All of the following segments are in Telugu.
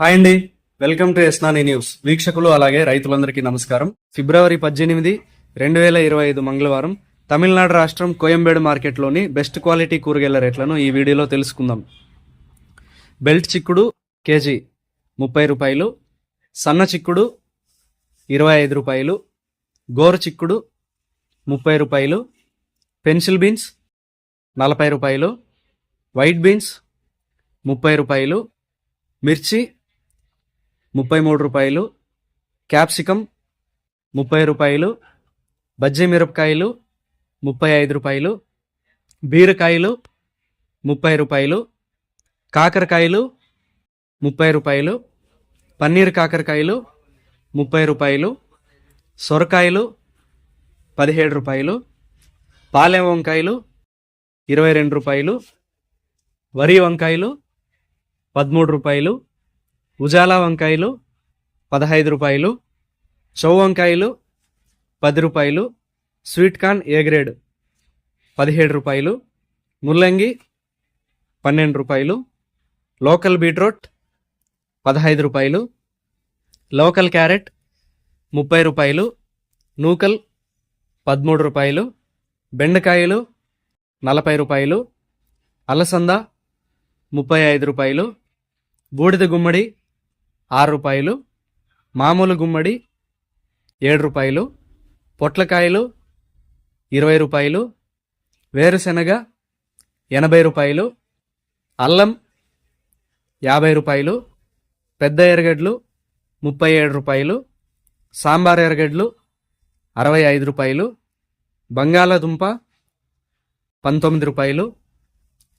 హాయ్ అండి. వెల్కమ్ టు ఎస్నాని న్యూస్. వీక్షకులు అలాగే రైతులందరికీ నమస్కారం. ఫిబ్రవరి పద్దెనిమిది రెండు వేల ఇరవై ఐదు మంగళవారం తమిళనాడు రాష్ట్రం కోయంబేడు మార్కెట్లోని బెస్ట్ క్వాలిటీ కూరగాయల రేట్లను ఈ వీడియోలో తెలుసుకుందాం. బెల్ట్ చిక్కుడు కేజీ ముప్పై రూపాయలు సన్న చిక్కుడు ఇరవై ఐదు రూపాయలు గోరు చిక్కుడు ముప్పై రూపాయలు పెన్సిల్ బీన్స్ నలభై రూపాయలు వైట్ బీన్స్ ముప్పై రూపాయలు మిర్చి ముప్పై మూడు రూపాయలు క్యాప్సికం ముప్పై రూపాయలు బజ్జీ మిరపకాయలు ముప్పై ఐదు రూపాయలు బీరకాయలు ముప్పై రూపాయలు కాకరకాయలు ముప్పై రూపాయలు పన్నీర్ కాకరకాయలు ముప్పై రూపాయలు సొరకాయలు పదిహేడు రూపాయలు పాలెం వంకాయలు ఇరవై రెండు రూపాయలు వరి వంకాయలు పదమూడు రూపాయలు ఉజాలా వంకాయలు పదహైదు రూపాయలు చౌ వంకాయలు పది రూపాయలు స్వీట్ కార్న్ ఏ గ్రేడ్? పదిహేడు రూపాయలు ముల్లంగి పన్నెండు రూపాయలు లోకల్ బీట్రూట్ పదహైదు రూపాయలు లోకల్ క్యారెట్ ముప్పై రూపాయలు నూకల్ పదమూడు రూపాయలు బెండకాయలు నలభై రూపాయలు అలసంద ముప్పై ఐదు రూపాయలు బూడిద గుమ్మడి ఆరు రూపాయలు మామూలు గుమ్మడి ఏడు రూపాయలు పొట్లకాయలు ఇరవై రూపాయలు వేరుశెనగ ఎనభై రూపాయలు అల్లం యాభై రూపాయలు పెద్ద ఎరగడ్లు ముప్పై ఏడు రూపాయలు సాంబార్ ఎరగడ్లు అరవై ఐదు రూపాయలు బంగాళాదుంప పంతొమ్మిది రూపాయలు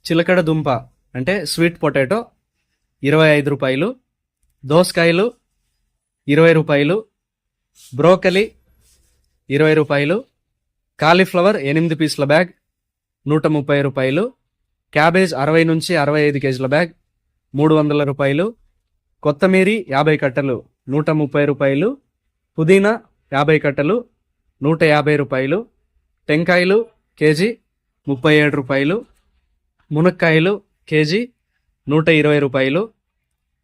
చిలకడ దుంప అంటే స్వీట్ పొటాటో ఇరవై ఐదు రూపాయలు దోసకాయలు ఇరవై రూపాయలు బ్రోకలి ఇరవై రూపాయలు కాలీఫ్లవర్ ఎనిమిది పీసుల బ్యాగ్ నూట ముప్పై రూపాయలు క్యాబేజ్ అరవై నుంచి అరవై ఐదు కేజీల బ్యాగ్ మూడు వందల రూపాయలు కొత్తమీరి యాభై కట్టలు నూట ముప్పై రూపాయలు పుదీనా యాభై కట్టలు నూట యాభై రూపాయలు టెంకాయలు కేజీ ముప్పై ఏడు రూపాయలు మునక్కాయలు కేజీ నూట ఇరవై రూపాయలు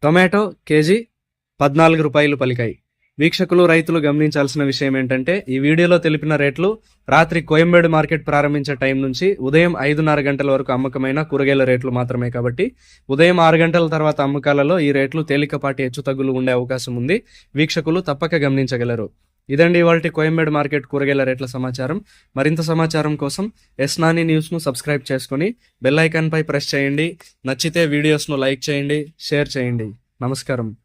టొమాటో కేజీ పద్నాలుగు రూపాయలు పలికాయి. వీక్షకులు రైతులు గమనించాల్సిన విషయం ఏంటంటే ఈ వీడియోలో తెలిపిన రేట్లు రాత్రి కోయంబేడు మార్కెట్ ప్రారంభించే టైం నుంచి ఉదయం ఐదున్నర గంటల వరకు అమ్మకమైన కూరగాయల రేట్లు మాత్రమే కాబట్టి ఉదయం ఆరు గంటల తర్వాత అమ్మకాలలో ఈ రేట్లు తేలికపాటి హెచ్చుతగ్గులు ఉండే అవకాశం ఉంది. వీక్షకులు తప్పక గమనించగలరు. ఇదండి ఇవాళ కోయంబేడు మార్కెట్ కూరగాయల రేట్ల సమాచారం. మరింత సమాచారం కోసం ఎస్ నాని న్యూస్ను సబ్స్క్రైబ్ చేసుకుని బెల్ ఐకాన్పై ప్రెస్ చేయండి. నచ్చితే వీడియోస్ను లైక్ చేయండి షేర్ చేయండి. నమస్కారం.